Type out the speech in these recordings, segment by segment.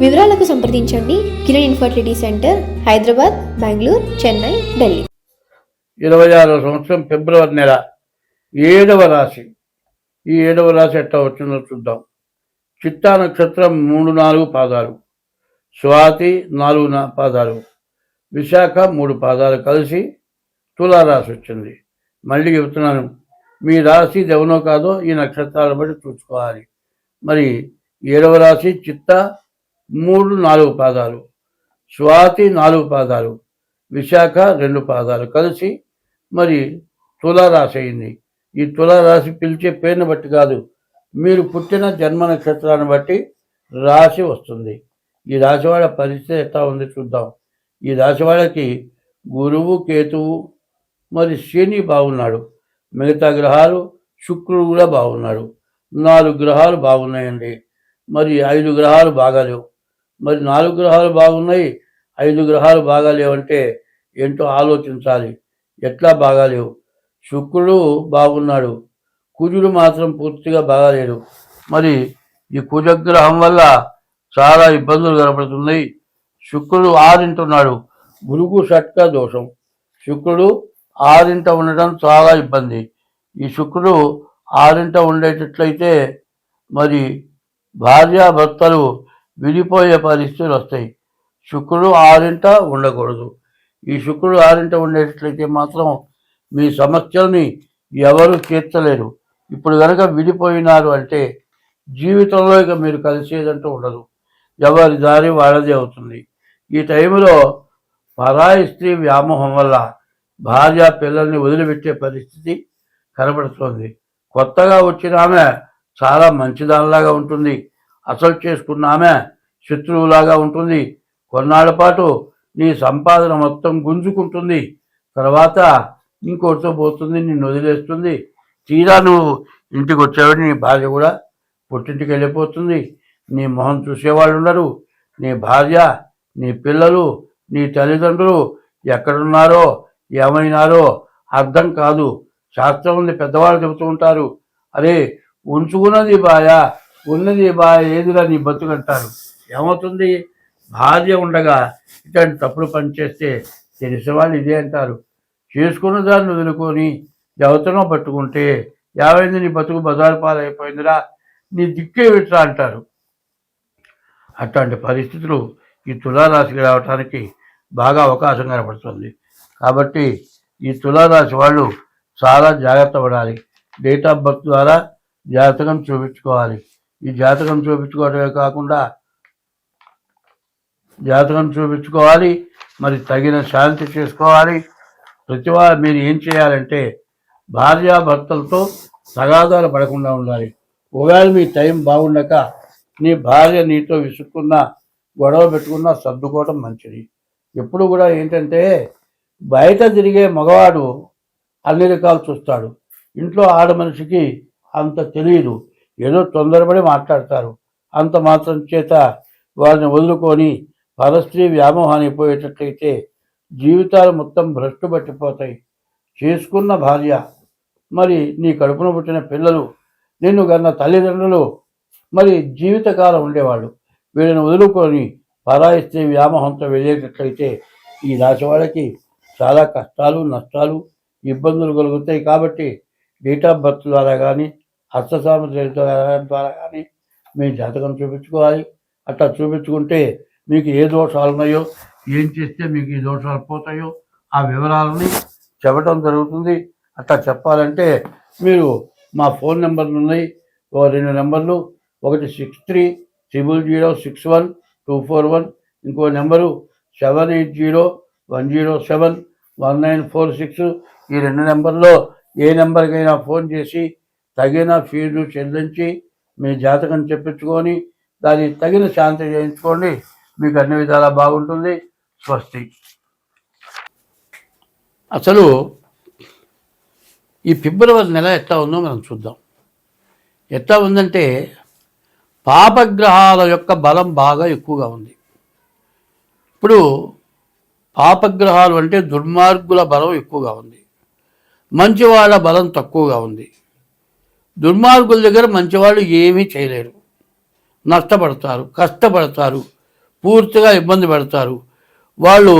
వివరాలకు సంప్రదించండి. Kiran infertility centre Hyderabad Bengaluru Chennai Delhi. ఇరవై ఆరో సంవత్సరం ఫిబ్రవరి నెల ఏడవ రాశి. ఈ ఏడవ రాశి ఎట్లా వచ్చిందో చూద్దాం. చిత్తా నక్షత్రం మూడు నాలుగు పాదాలు స్వాతి నాలుగు పాదాలు విశాఖ మూడు పాదాలు కలిసి తులారాశి వచ్చింది. మళ్ళీ చెబుతున్నాను మీ రాశి ఎవనో కాదో ఈ నక్షత్రాలను బట్టి చూసుకోవాలి. మరి ఏడవ రాశి చిత్త మూడు నాలుగు పాదాలు. స్వాతి నాలుగు పాదాలు. విశాఖ రెండు పాదాలు కలిసి మరి తులారాశి అయింది. ఈ తులారాశి పిలిచే పేరుని బట్టి కాదు మీరు పుట్టిన జన్మ నక్షత్రాన్ని బట్టి రాశి వస్తుంది. ఈ రాశి వాళ్ళ పరిస్థితి ఎట్లా ఉంది చూద్దాం. ఈ రాశి వాళ్ళకి గురువు కేతువు మరి శని బాగున్నాడు. మిగతా గ్రహాలు శుక్రుడు కూడా బాగున్నాడు. నాలుగు గ్రహాలు బాగున్నాయండి. మరి ఐదు గ్రహాలు బాగాలేవు. మరి నాలుగు గ్రహాలు బాగున్నాయి ఐదు గ్రహాలు బాగాలేవంటే ఏంటో ఆలోచించాలి. ఎట్లా బాగాలేవు శుక్రుడు బాగున్నాడు. కుజుడు మాత్రం పూర్తిగా బాగాలేడు మరి ఈ కుజగ్రహం వల్ల చాలా ఇబ్బందులు కనపడుతున్నాయి. శుక్రుడు ఆరింటున్నాడు గురుకు షట్క దోషం. శుక్రుడు ఆరింట ఉండటం చాలా ఇబ్బంది. ఈ శుక్రుడు ఆరింట ఉండేటట్లయితే మరి భార్యాభర్తలు విడిపోయే పరిస్థితులు వస్తాయి. శుక్రుడు ఆరింట ఉండకూడదు. ఈ శుక్రుడు ఆరింట ఉండేటట్లయితే మాత్రం మీ సమస్యల్ని ఎవరు తీర్చలేరు. ఇప్పుడు కనుక విడిపోయినారు అంటే జీవితంలో ఇక మీరు కలిసేదంటూ ఉండదు. ఎవరి దారి వాళ్ళదే అవుతుంది. ఈ టైంలో పరాయి స్త్రీ వ్యామోహం వల్ల భార్య పిల్లల్ని వదిలిపెట్టే పరిస్థితి కనబడుతోంది. కొత్తగా వచ్చిన ఆమె చాలా మంచిదానిలాగా ఉంటుంది. అసలు చేసుకున్న ఆమె శత్రువులాగా ఉంటుంది. కొన్నాళ్ళ పాటు నీ సంపాదన మొత్తం గుంజుకుంటుంది. తర్వాత ఇంకోటితో పోతుంది నిన్ను వదిలేస్తుంది. తీరా నువ్వు ఇంటికి వచ్చేవాడు నీ భార్య కూడా పుట్టింటికి వెళ్ళిపోతుంది. నీ మొహం చూసేవాళ్ళు ఉండరు. నీ భార్య నీ పిల్లలు నీ తల్లిదండ్రులు ఎక్కడున్నారో ఏమైనారో అర్థం కాదు. శాస్త్రం ఉంది పెద్దవాళ్ళు చెబుతూ ఉంటారు. అరే ఉంచుకున్నది బాయ ఉన్నది బాయ ఏదిరా నీ బతుకంటారు? ఏమవుతుంది? భార్య ఉండగా ఇటువంటి తప్పుడు పని చేస్తే తెలిసిన వాళ్ళు ఇదే అంటారు. చేసుకున్న దాన్ని వదులుకొని ఎవతనో పట్టుకుంటే యావైంది నీ బతుకు బజారు పాలైపోయిందిరా నీ దిక్కే విట్రా అంటారు. అట్లాంటి పరిస్థితులు ఈ తులారాశికి రావడానికి బాగా అవకాశం కనపడుతుంది. కాబట్టి ఈ తులారాశి వాళ్ళు చాలా జాగ్రత్త పడాలి. డేట్ ఆఫ్ బర్త్ ద్వారా జాతకం చూపించుకోవాలి. ఈ జాతకం చూపించుకోవడమే కాకుండా జాతకం చూపించుకోవాలి మరి తగిన శాంతి చేసుకోవాలి. ప్రతివా మీరు ఏం చేయాలంటే భార్యాభర్తలతో తగాదాలు పడకుండా ఉండాలి. ఒకవేళ మీ టైం బాగుండక నీ భార్య నీతో విసుక్కున్న గొడవ పెట్టుకున్నా సర్దుకోవటం మంచిది. ఎప్పుడు కూడా ఏంటంటే బయట తిరిగే మగవాడు అన్ని రకాలు చూస్తాడు. ఇంట్లో ఆడ మనిషికి అంత తెలియదు. ఏదో తొందరపడి మాట్లాడతారు. అంత మాత్రం చేత వారిని వదులుకొని పరస్త్రీ వ్యామోహానికి పోయేటట్లయితే జీవితాలు మొత్తం భ్రష్టు పట్టిపోతాయి. చేసుకున్న భార్య మరి నీ కడుపున పుట్టిన పిల్లలు నిన్ను కన్న తల్లిదండ్రులు మరి జీవితకాలం ఉండేవాళ్ళు. వీళ్ళని వదులుకొని పరాయి స్త్రీ వ్యామోహంతో వెళ్ళేటట్లయితే ఈ రాశి వాళ్ళకి చాలా కష్టాలు నష్టాలు ఇబ్బందులు కలుగుతాయి. కాబట్టి డేట్ ఆఫ్ బర్త్ ద్వారా కానీ హస్త ద్వారా కానీ మీ జాతకం చూపించుకోవాలి. అట్లా చూపించుకుంటే మీకు ఏ దోషాలు ఉన్నాయో ఏం చేస్తే మీకు ఈ దోషాలు పోతాయో ఆ వివరాలని చెప్పడం జరుగుతుంది. అట్లా చెప్పాలంటే మీరు మా ఫోన్ నెంబర్లు ఉన్నాయి. ఓ రెండు నెంబర్లు ఒకటి six three triple zero six one two four one ఇంకో number seven eight zero one zero seven one nine four six ఈ రెండు నెంబర్లో ఏ నెంబర్కైనా ఫోన్ చేసి తగిన ఫీజు చెల్లించి మీ జాతకం చెప్పించుకొని దానికి తగిన శాంతి చేయించుకోండి. మీకు అన్ని విధాలా బాగుంటుంది. స్వస్తి. అసలు ఈ ఫిబ్రవరి నెల ఎట్లా ఉందో మనం చూద్దాం. ఎట్లా ఉందంటే పాపగ్రహాల యొక్క బలం బాగా ఎక్కువగా ఉంది. ఇప్పుడు పాపగ్రహాలు అంటే దుర్మార్గుల బలం ఎక్కువగా ఉంది. మంచివాళ్ళ బలం తక్కువగా ఉంది. దుర్మార్గుల దగ్గర మంచివాళ్ళు ఏమీ చేయలేరు. నష్టపడతారు కష్టపడతారు. పూర్తిగా ఇబ్బంది పెడతారు. వాళ్ళు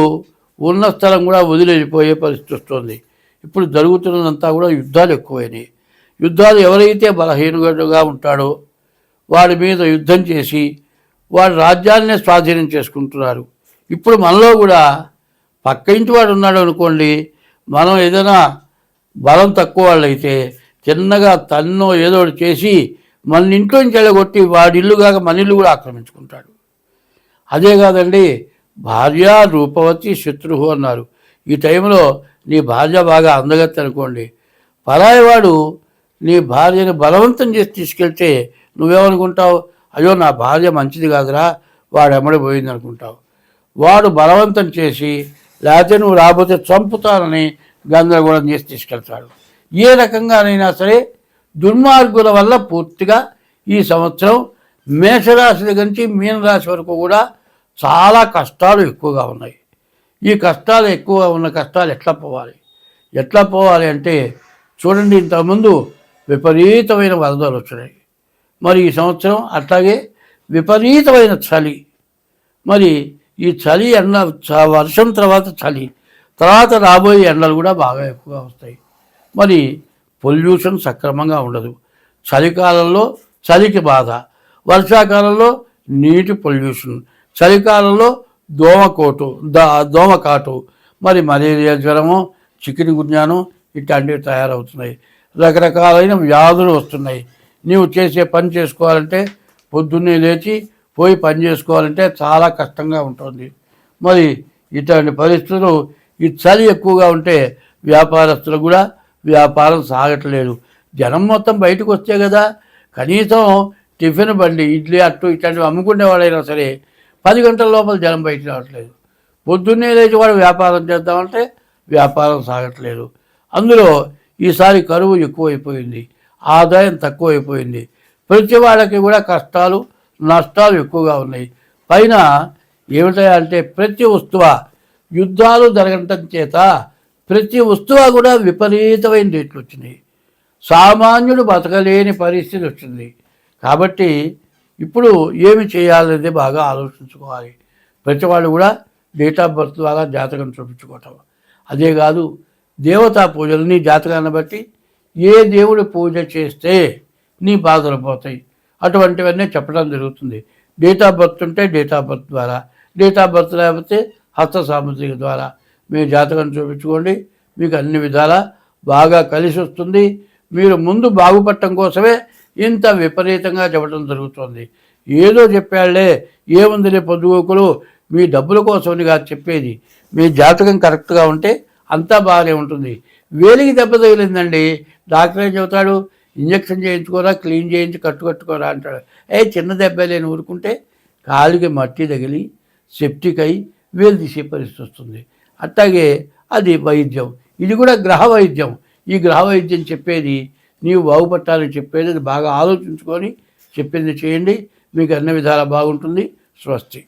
ఉన్న స్థలం కూడా వదిలేపోయే పరిస్థితి వస్తుంది. ఇప్పుడు జరుగుతున్నదంతా కూడా యుద్ధాలు ఎక్కువైనాయి. యుద్ధాలు ఎవరైతే బలహీనగా ఉంటాడో వాడి మీద యుద్ధం చేసి వాడి రాజ్యాన్నే స్వాధీనం చేసుకుంటున్నారు. ఇప్పుడు మనలో కూడా పక్క ఇంటి వాడు ఉన్నాడు అనుకోండి మనం ఏదైనా బలం తక్కువ వాళ్ళైతే చిన్నగా తన్నో ఏదో ఒకటి చేసి మన ఇంట్లో నుంచి వెళ్ళగొట్టి వాడి ఇల్లు కాక మన ఇల్లు కూడా ఆక్రమించుకుంటాడు. అదే కాదండి భార్య రూపవతి శత్రువు అన్నారు. ఈ టైంలో నీ భార్య బాగా అందగత్తి అనుకోండి పరాయివాడు నీ భార్యని బలవంతం చేసి తీసుకెళ్తే నువ్వేమనుకుంటావు? అయ్యో నా భార్య మంచిది కాదురా వాడు ఎమ్మడి పోయింది అనుకుంటావు వాడు బలవంతం చేసి లేకపోతే నువ్వు రాబోతే చంపుతానని గందరగోళం చేసి తీసుకెళ్తాడు. ఏ రకంగానైనా సరే దుర్మార్గుల వల్ల పూర్తిగా ఈ సంవత్సరం మేషరాశి దగ్గర నుంచి మీనరాశి వరకు కూడా చాలా కష్టాలు ఎక్కువగా ఉన్నాయి. ఈ కష్టాలు ఎక్కువగా ఉన్న కష్టాలు ఎట్లా పోవాలి? ఎట్లా పోవాలి అంటే చూడండి ఇంతకుముందు విపరీతమైన వరదలు వచ్చినాయి. మరి ఈ సంవత్సరం అట్లాగే విపరీతమైన చలి. మరి ఈ చలి ఎండ చ- వర్షం తర్వాత చలి తర్వాత రాబోయే ఎండలు కూడా బాగా ఎక్కువగా వస్తాయి. మరి పొల్యూషన్ సక్రమంగా ఉండదు. చలికాలంలో చలికి బాధ వర్షాకాలంలో నీటి పొల్యూషన్ చలికాలంలో దోమకోటు దా దోమకాటు మరి మలేరియా జ్వరము చికెన్ గున్యాను ఇట్లాంటివి తయారవుతున్నాయి. రకరకాలైన వ్యాధులు వస్తున్నాయి. నీవు చేసే పని చేసుకోవాలంటే పొద్దున్నే లేచి పోయి పని చేసుకోవాలంటే చాలా కష్టంగా ఉంటుంది. మరి ఇటువంటి పరిస్థితులు ఈ చలి ఎక్కువగా ఉంటే వ్యాపారస్తులు కూడా వ్యాపారం సాగట్లేదు. జనం మొత్తం బయటకు వస్తే కదా కనీసం టిఫిన్ బండి ఇడ్లీ అట్టు ఇట్లాంటివి అమ్ముకునేవాడైనా సరే పది గంటల లోపల జనం బయట రావట్లేదు. పొద్దున్నే లేచి వాడు వ్యాపారం చేద్దామంటే వ్యాపారం సాగట్లేదు. అందులో ఈసారి కరువు ఎక్కువైపోయింది ఆదాయం తక్కువైపోయింది. ప్రతి వాళ్ళకి కూడా కష్టాలు నష్టాలు ఎక్కువగా ఉన్నాయి. పైన ఏమిటంటే ప్రతి వస్తువ యుద్ధాలు జరగటం చేత ప్రతి వస్తువ కూడా విపరీతమైన రేట్లు వచ్చినాయి. సామాన్యుడు బతకలేని పరిస్థితి వచ్చింది. కాబట్టి ఇప్పుడు ఏమి చేయాలనేది బాగా ఆలోచించుకోవాలి. ప్రతి వాళ్ళు కూడా డేట్ ఆఫ్ బర్త్ ద్వారా జాతకం చూపించుకోవటం. అదే కాదు దేవతా పూజలు నీ జాతకాన్ని బట్టి ఏ దేవుడి పూజ చేస్తే నీ బాధలు పోతాయి. అటువంటివన్నీ చెప్పడం జరుగుతుంది. డేట్ ఆఫ్ బర్త్ ఉంటే డేట్ ఆఫ్ బర్త్ ద్వారా డేట్ ఆఫ్ బర్త్ లేకపోతే హస్త సాముద్రిక ద్వారా మీ జాతకం చూపించుకోండి. మీకు అన్ని విధాలా బాగా కలిసి వస్తుంది. మీరు ముందు బాగుపడటం కోసమే ఇంత విపరీతంగా చెప్పడం జరుగుతుంది. ఏదో చెప్పాళ్ళే ఏముందిలే పొద్దుగోకులు మీ డబ్బుల కోసమని కాదు చెప్పేది. మీ జాతకం కరెక్ట్గా ఉంటే అంతా బాగానే ఉంటుంది. వేలికి దెబ్బ తగిలిందండి. డాక్టర్ ఏం చెబుతాడు? ఇంజక్షన్ చేయించుకోరా క్లీన్ చేయించి కట్టు కట్టుకోరా అంటాడు. ఏ చిన్న దెబ్బ లేని ఊరుకుంటే కాలికి మట్టి తగిలి సెప్టిక్ అయి వేలు తీసే పరిస్థితి వస్తుంది. అట్లాగే అది వైద్యం. ఇది కూడా గ్రహ వైద్యం. ఈ గ్రహ వైద్యం చెప్పేది నీవు బాగుపట్టాలని చెప్పేది బాగా ఆలోచించుకొని చెప్పింది చేయండి మీకు అన్ని విధాలా బాగుంటుంది. స్వస్తి.